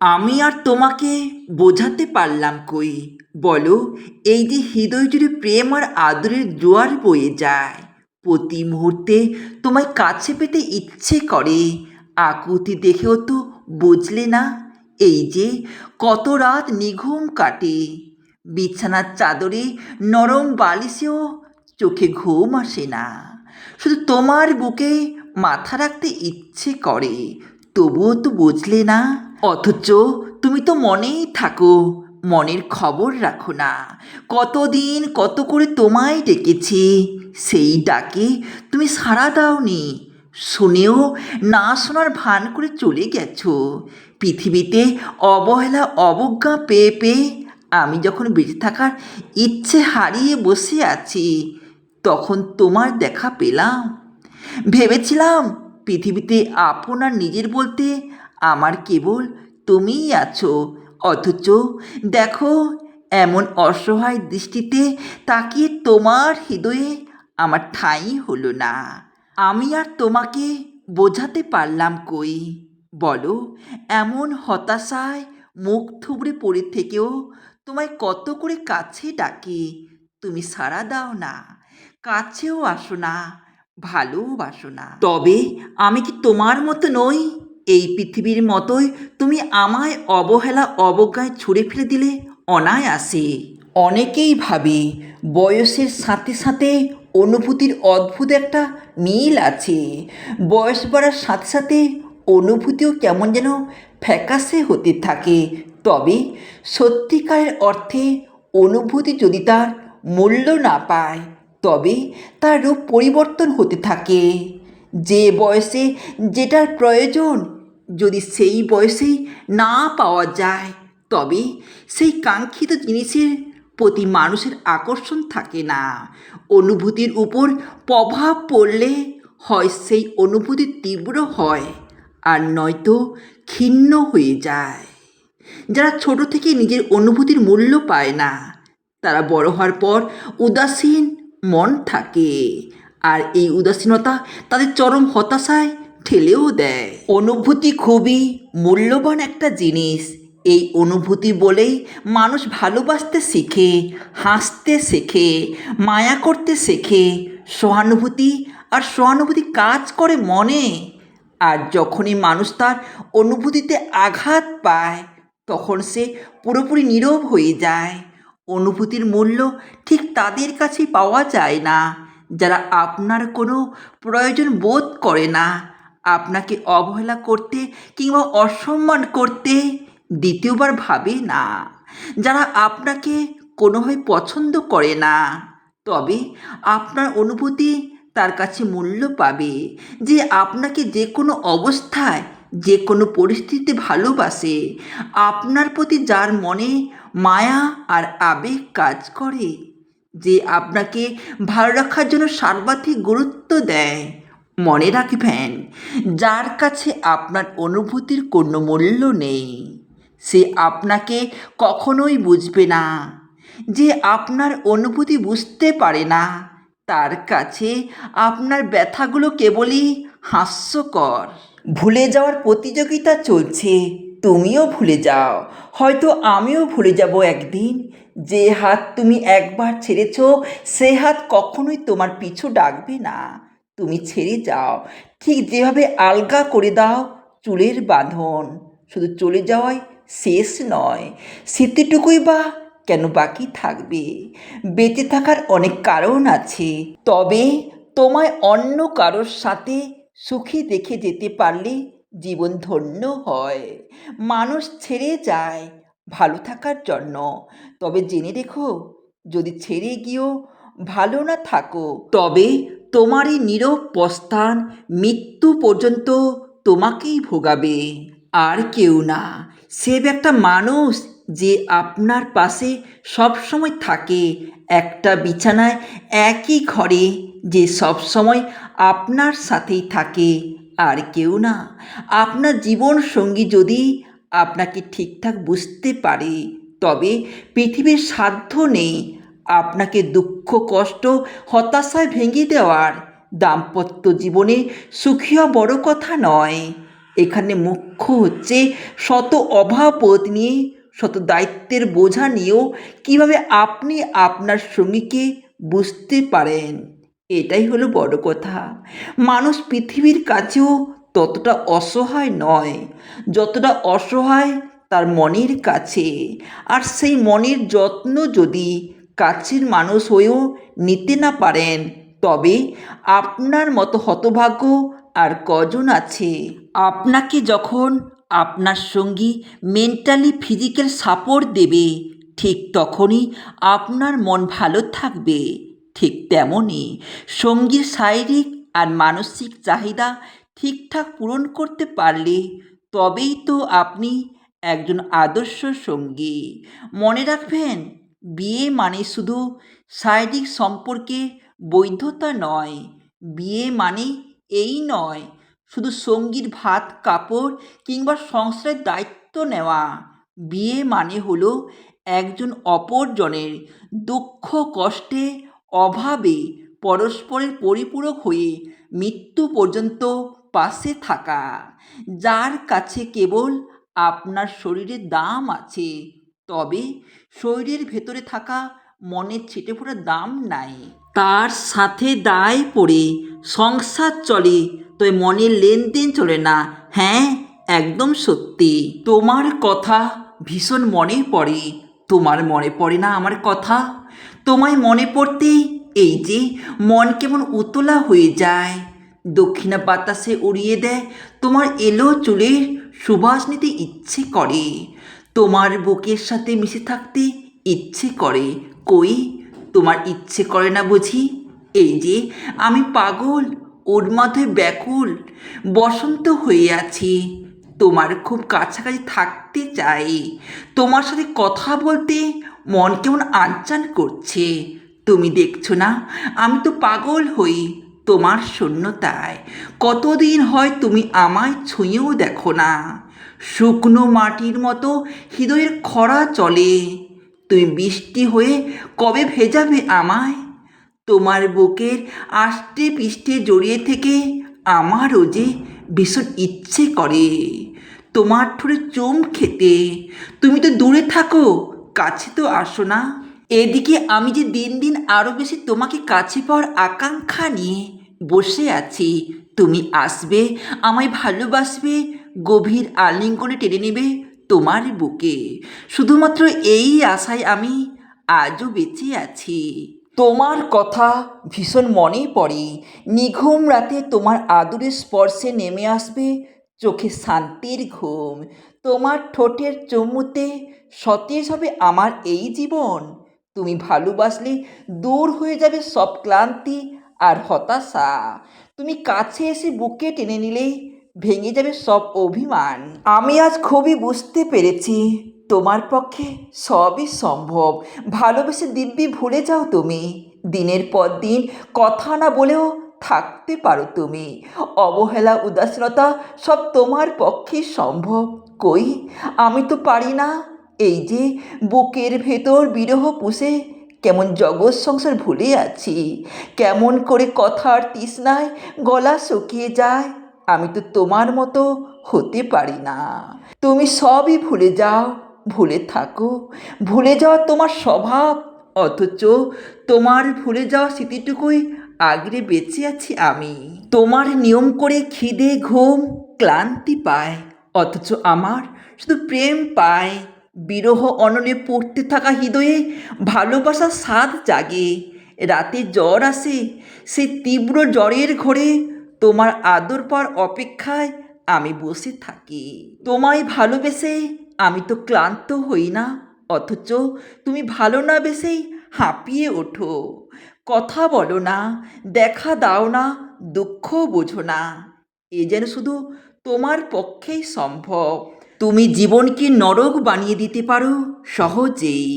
আমি আর তোমাকে বোঝাতে পারলাম কই? বলো, এই যে হৃদয় জুড়ে প্রেম আর আদরের জোয়ার বয়ে যায়। প্রতি মুহূর্তে তোমায় কাছে পেতে ইচ্ছে করে। আকুতি দেখেও তো বুঝলে না, এই যে কত রাত নিঘুম কাটে। বিছানার চাদরে নরম বালিশেও চোখে ঘুম আসে না। শুধু তোমার বুকে মাথা রাখতে ইচ্ছে করে। তবুও তো বুঝলে না। অথচ তুমি তো মনেই থাকো, মনের খবর রাখো না। কতদিন কত করে তোমায় ডেকেছি, সেই ডাকে তুমি সাড়া দাওনি। শুনেও না শোনার ভান করে চলে গেছো। পৃথিবীতে অবহেলা, অবজ্ঞা পেয়ে পেয়ে আমি যখন বেঁচে থাকার ইচ্ছে হারিয়ে বসে আছি, তখন তোমার দেখা পেলাম। ভেবেছিলাম পৃথিবীতে আপন আর নিজের বলতে আমার কেবল তুমিই আছো। অথচ দেখো, এমন অসহায় দৃষ্টিতে তাকিয়ে তোমার হৃদয়ে আমার ঠাঁই হলো না। আমি আর তোমাকে বোঝাতে পারলাম কই? বলো, এমন হতাশায় মুখ থুবড়ে পড়ে থেকেও তোমায় কত করে কাছে ডাকি? তুমি সাড়া দাও না, কাছেও আসো না। ভালোবাসো না। তবে আমি কি তোমার মতো নই? এই পৃথিবীর মতোই তুমি আমায় অবহেলা অবজ্ঞায় ছুঁড়ে ফেলে দিলে অনায়াসে। অনেকেই ভাবে বয়সের সাথে সাথে অনুভূতির অদ্ভুত একটা মিল আছে। বয়স বাড়ার সাথে সাথে অনুভূতিও কেমন যেন ফ্যাকাসে হতে থাকে। তবে সত্যিকারের অর্থে অনুভূতি যদি তার মূল্য না পায় তবে তার রূপ পরিবর্তন হতে থাকে। যে বয়সে যেটার প্রয়োজন, যদি সেই বয়সেই না পাওয়া যায়, তবে সেই কাঙ্ক্ষিত জিনিসের প্রতি মানুষের আকর্ষণ থাকে না। অনুভূতির উপর প্রভাব পড়লে হয় সেই অনুভূতি তীব্র হয় আর নয়তো ক্ষীণ হয়ে যায়। যারা ছোট থেকে নিজের অনুভূতির মূল্য পায় না, তারা বড় হওয়ার পর উদাসীন মন থাকে। আর এই উদাসীনতা তাদের চরম হতাশায় ঠেলেও দেয়। অনুভূতি খুবই মূল্যবান একটা জিনিস। এই অনুভূতি বলেই মানুষ ভালোবাসতে শেখে, হাসতে শেখে, মায়া করতে শেখে। সহানুভূতি আর সহানুভূতি কাজ করে মনে। আর যখনই মানুষ তার অনুভূতিতে আঘাত পায়, তখন সে পুরোপুরি নীরব হয়ে যায়। অনুভূতির মূল্য ঠিক তাদের কাছেই পাওয়া যায় না। যারা আপনার কোনো প্রয়োজন বোধ করে না, আপনাকে অবহেলা করতে কিংবা অসম্মান করতে দ্বিতীয়বার ভাবে না। যারা আপনাকে কোনোভাবে পছন্দ করে না, তবে আপনার অনুভূতি তার কাছে মূল্য পাবে যে আপনাকে যে কোনো অবস্থায়, যে কোনো পরিস্থিতিতে ভালোবাসে। আপনার প্রতি যার মনে মায়া আর আবেগ কাজ করে, যে আপনাকে ভালো রাখার জন্য সর্বাধিক গুরুত্ব দেয়। মনে রাখবেন, যার কাছে আপনার অনুভূতির কোনো মূল্য নেই, সে আপনাকে কখনোই বুঝবে না। যে আপনার অনুভূতি বুঝতে পারে না, তার কাছে আপনার ব্যথাগুলো কেবলই হাস্যকর। ভুলে যাওয়ার প্রতিযোগিতা চলছে। তুমিও ভুলে যাও। হয়তো আমিও ভুলে যাব একদিন। যে হাত তুমি একবার ছেড়েছ, সে হাত কখনোই তোমার পিছু ডাকবে না। তুমি ছেড়ে যাও। ঠিক যেভাবে আলগা করে দাও চুলের বাঁধন। শুধু চলে যাওয়াই শেষ নয়, স্মৃতিটুকুই বা কেন বাকি থাকবে? বেঁচে থাকার অনেক কারণ আছে। তবে তোমায় অন্য কারোর সাথে সুখী দেখে যেতে পারলে জীবন ধন্য হয়। মানুষ ছেড়ে যায় ভালো থাকার জন্য। তবে জেনে রেখো, যদি ছেড়ে গিয়েও ভালো না থাকো, তবে তোমারই নীরব প্রস্থান মৃত্যু পর্যন্ত তোমাকেই ভোগাবে। আর কেউ না। সে একটা মানুষ যে আপনার পাশে সব সময় থাকে, একটা বিছানায় একই ঘরে যে সব সময় আপনার সাথেই থাকে। আর কেউ না। আপনার জীবন সঙ্গী যদি আপনাকে ঠিকঠাক বুঝতে পারে, তবে পৃথিবীর সাধ্য নেই আপনাকে দুঃখ, কষ্ট, হতাশায় ভেঙে দেওয়ার। দাম্পত্য জীবনে সুখী বড় কথা নয়। এখানে মুখ্য হচ্ছে শত অভাববোধ নিয়ে, শত দায়িত্বের বোঝা নিয়েও কীভাবে আপনি আপনার সঙ্গীকে বুঝতে পারেন। এটাই হলো বড় কথা। মানুষ পৃথিবীর কাছেও ততটা অসহায় নয়, যতটা অসহায় তার মনের কাছে। আর সেই মনের যত্ন যদি কাছের মানুষ হয়েও নিতে না পারেন, তবে আপনার মতো হতভাগ্য আর কজন আছে? আপনাকে যখন আপনার সঙ্গী মেন্টালি ফিজিক্যাল সাপোর্ট দেবে, ঠিক তখনই আপনার মন ভালো থাকবে। ঠিক তেমনই। সঙ্গীর শারীরিক আর মানসিক চাহিদা ঠিকঠাক পূরণ করতে পারলে তবেই তো আপনি একজন আদর্শ সঙ্গী। মনে রাখবেন, বিয়ে মানে শুধু শারীরিক সম্পর্কে বৈধতা নয়, বিয়ে মানে এই নয়, শুধু সঙ্গীর ভাত, কাপড় কিংবা সংসারের দায়িত্ব নেওয়া। বিয়ে মানে হলো একজন অপরজনের দুঃখ, কষ্টে অভাবে পরস্পরের পরিপূরক হয়ে মৃত্যু পর্যন্ত পাশে থাকা। যার কাছে কেবল আপনার শরীরের দাম আছে, তবে শরীরের ভেতরে থাকা মনের ছিটে ফোটা দাম নাই। তার সাথে দায় পড়ে সংসার চলে, তবে মনের লেনদেন চলে না। হ্যাঁ একদম সত্যি। তোমার কথা ভীষণ মনে পড়ে। তোমার মনে পড়ে না আমার কথা? তোমায় মনে পড়তেই এই যে মন কেমন উতলা হয়ে যায়। দক্ষিণা বাতাসে উড়িয়ে দেয় তোমার এলো চুলের সুবাস নিতে ইচ্ছে করে। তোমার বুকের সাথে মিশে থাকতে ইচ্ছে করে। কই, তোমার ইচ্ছে করে না বুঝি? এই যে আমি পাগল ওর হয়ে ব্যাকুল, বসন্ত হয়ে আছি। তোমার খুব কাছাকাছি থাকতে চাই। তোমার সাথে কথা বলতে মন কেমন আনচান করছে। তুমি দেখছ না, আমি তো পাগল হই তোমার শূন্যতায়। কতদিন হয় তুমি আমায় ছুঁয়েও দেখো না। শুকনো মাটির মতো হৃদয়ের খরা চলে। তুমি বৃষ্টি হয়ে কবে ভেজাবে আমায়? তোমার বুকের আষ্টে পিষ্টে জড়িয়ে থেকে আমারও যে ভীষণ ইচ্ছে করে। তোমার ঠোঁটে চুম খেতে। তুমি তো দূরে থাকো, কাছে তো আসো না। এদিকে আমি যে দিন দিন আরও বেশি তোমাকে কাছে পাওয়ার আকাঙ্ক্ষা নিয়ে বসে আছি। তুমি আসবে, আমায় ভালোবাসবে, গভীর আলিঙ্গনে টেনে নেবে তোমার বুকে। শুধুমাত্র এই আশায় আমি আজও বেঁচে আছি। তোমার কথা ভীষণ মনে পড়ে। নিঘুম রাতে তোমার আদরের স্পর্শে নেমে আসবে চোখে শান্তির ঘুম। তোমার ঠোঁটের চুমুতে সতেজ হবে আমার এই জীবন। তুমি ভালোবাসলে দূর হয়ে যাবে সব ক্লান্তি আর হতাশা। তুমি কাছে এসে বুকে টেনে নিলেই ভেঙে যাবে সব অভিমান। আমি আজ খুবই বুঝতে পেরেছি তোমার পক্ষে সবই সম্ভব। ভালোবেসে দিব্যি ভুলে যাও তুমি। দিনের পর দিন কথা না বলেও থাকতে পারো তুমি। অবহেলা, উদাসীনতা সব তোমার পক্ষে সম্ভব। কই? আমি তো পারি না। এই যে বুকের ভেতর বিরহ পুষে কেমন জগৎ সংসার ভুলে আছি। কেমন করে কথার তৃষ্ণায় গলা শুকিয়ে যায়। আমি তো তোমার মতো হতে পারি না। তুমি সবই ভুলে যাও। ভুলে থাকো। ভুলে যাওয়া তোমার স্বভাব। অথচ তোমার ভুলে যাওয়া স্মৃতিটুকুই আগড়ে বেঁচে আছি আমি। তোমার নিয়ম করে খিদে, ঘুম ক্লান্তি পায়। অথচ আমার শুধু প্রেম পায়। বিরহ অনলে পড়তে থাকা হৃদয়ে ভালোবাসার স্বাদ জাগে। রাতে জ্বর আসে, সেই তীব্র জ্বরের ঘরে তোমার আদর পাওয়ার অপেক্ষায় আমি বসে থাকি। তোমায় ভালোবেসে আমি তো ক্লান্ত হই না, অথচ তুমি ভালো না বেসেই হাঁপিয়ে ওঠো। কথা বলো না, দেখা দাও না দুঃখ বোঝো না। এ যেন শুধু তোমার পক্ষেই সম্ভব। তুমি জীবনকে নরক বানিয়ে দিতে পারো সহজেই।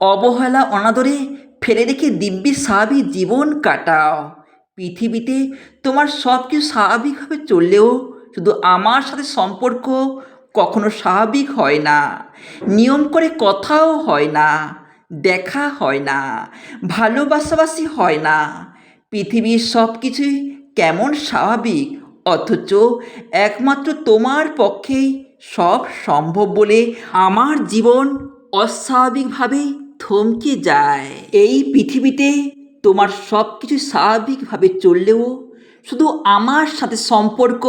অবহেলা অনাদরে ফেলে রেখে দিব্যি স্বাভাবিক জীবন কাটাও। পৃথিবীতে তোমার সব কিছু স্বাভাবিকভাবে চললেও শুধু আমার সাথে সম্পর্ক কখনো স্বাভাবিক হয় না, নিয়ম করে কথাও হয় না, দেখা হয় না, ভালোবাসাবাসি হয় না। পৃথিবীর সব কিছুই কেমন স্বাভাবিক, অথচ একমাত্র তোমার পক্ষেই সব সম্ভব বলে আমার জীবন অস্বাভাবিকভাবে থমকে যায়। এই পৃথিবীতে তোমার সব কিছু স্বাভাবিকভাবে চললেও শুধু আমার সাথে সম্পর্ক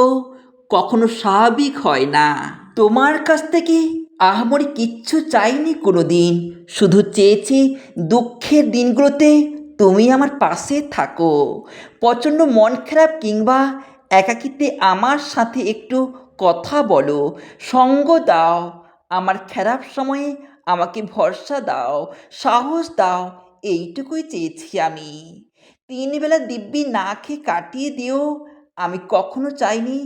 কখনো স্বাভাবিক হয় না। তোমার কাছ থেকে আহামরি কিচ্ছু চাইনি কোনো দিন শুধু চেয়েছি দুঃখের দিনগুলোতে তুমি আমার পাশে থাকো। প্রচণ্ড মন খারাপ কিংবা একাকিত্বে আমার সাথে একটু কথা বলো। সঙ্গ দাও। আমার খারাপ সময়ে আমাকে ভরসা দাও। সাহস দাও। এইটুকুই চেয়েছি আমি। তিনবেলা দিব্যি না খেয়ে কাটিয়ে দিও। আমি কখনো চাইনি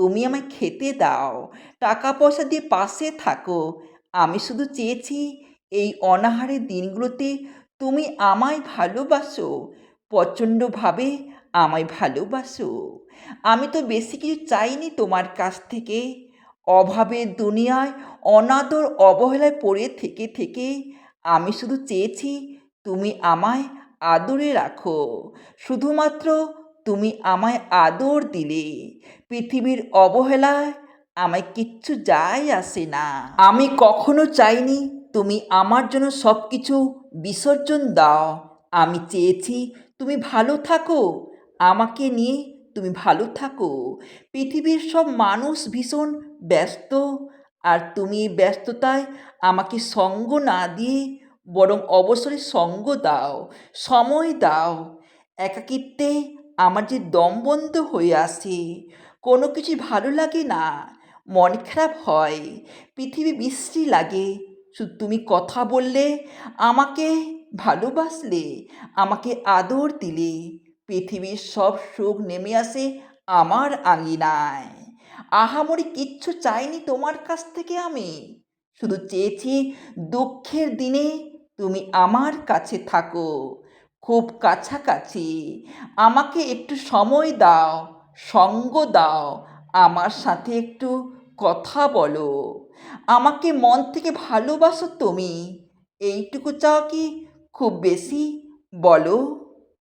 তুমি আমায় খেতে দাও টাকা পয়সা দিয়ে পাশে থাকো। আমি শুধু চেয়েছি এই অনাহারের দিনগুলোতে তুমি আমায় ভালোবাসো, প্রচণ্ডভাবে আমায় ভালোবাসো। আমি তো বেশি কিছু চাইনি তোমার কাছ থেকে। অভাবের দুনিয়ায় অনাদর অবহেলায় পড়ে থেকে থেকে আমি শুধু চেয়েছি তুমি আমায় আদরে রাখো। শুধুমাত্র তুমি আমায় আদর দিলে, পৃথিবীর অবহেলায় আমায় কিচ্ছু যায় আসে না। আমি কখনো চাইনি তুমি আমার জন্য সব কিছু বিসর্জন দাও। আমি চেয়েছি তুমি ভালো থাকো, আমাকে নিয়ে তুমি ভালো থাকো। পৃথিবীর সব মানুষ ভীষণ ব্যস্ত, আর তুমি এই ব্যস্ততায় আমাকে সঙ্গ না দিয়ে বরং অবসরে সঙ্গ দাও, সময় দাও। একাকিত্বে আমার যে দম বন্ধ হয়ে আসে কোনো কিছু ভালো লাগে না, মন খারাপ হয়, পৃথিবী বিশ্রী লাগে। শুধু তুমি কথা বললে, আমাকে ভালোবাসলে, আমাকে আদর দিলে, পৃথিবীর সব সুখ নেমে আসে আমার আঙিনায়। আহামরি কিচ্ছু চাইনি তোমার কাছ থেকে আমি। শুধু চেয়েছি দুঃখের দিনে তুমি আমার কাছে থাকো। খুব কাছাকাছি। আমাকে একটু সময় দাও, সঙ্গ দাও, আমার সাথে একটু কথা বলো। আমাকে মন থেকে ভালোবাসো তুমি। এইটুকু চাও কি খুব বেশি? বলো।